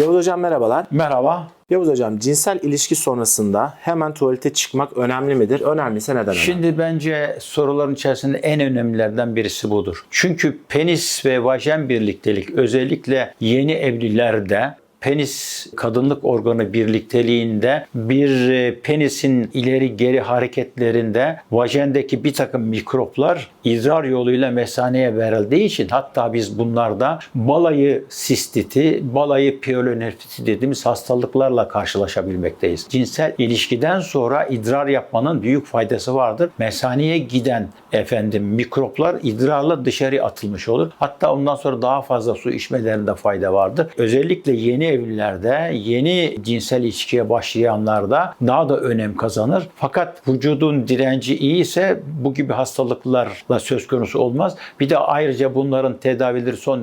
Yavuz Hocam merhabalar. Merhaba. Yavuz Hocam cinsel ilişki sonrasında hemen tuvalete çıkmak önemli midir? Önemliyse neden önemli? Şimdi bence soruların içerisinde en önemlilerden birisi budur. Çünkü penis ve vajen birliktelik özellikle yeni evlilerde penis kadınlık organı birlikteliğinde bir e, penisin ileri geri hareketlerinde vajendeki bir takım mikroplar idrar yoluyla mesaneye verildiği için hatta biz bunlarda balayı sistiti, balayı piyelonefriti dediğimiz hastalıklarla karşılaşabilmekteyiz. Cinsel ilişkiden sonra idrar yapmanın büyük faydası vardır. Mesaneye giden efendim mikroplar idrarla dışarı atılmış olur. Hatta ondan sonra daha fazla su içmelerinde fayda vardır. Özellikle yeni evlilerde, yeni cinsel ilişkiye başlayanlarda daha da önem kazanır. Fakat vücudun direnci iyi ise bu gibi hastalıklarla söz konusu olmaz. Bir de ayrıca bunların tedavileri son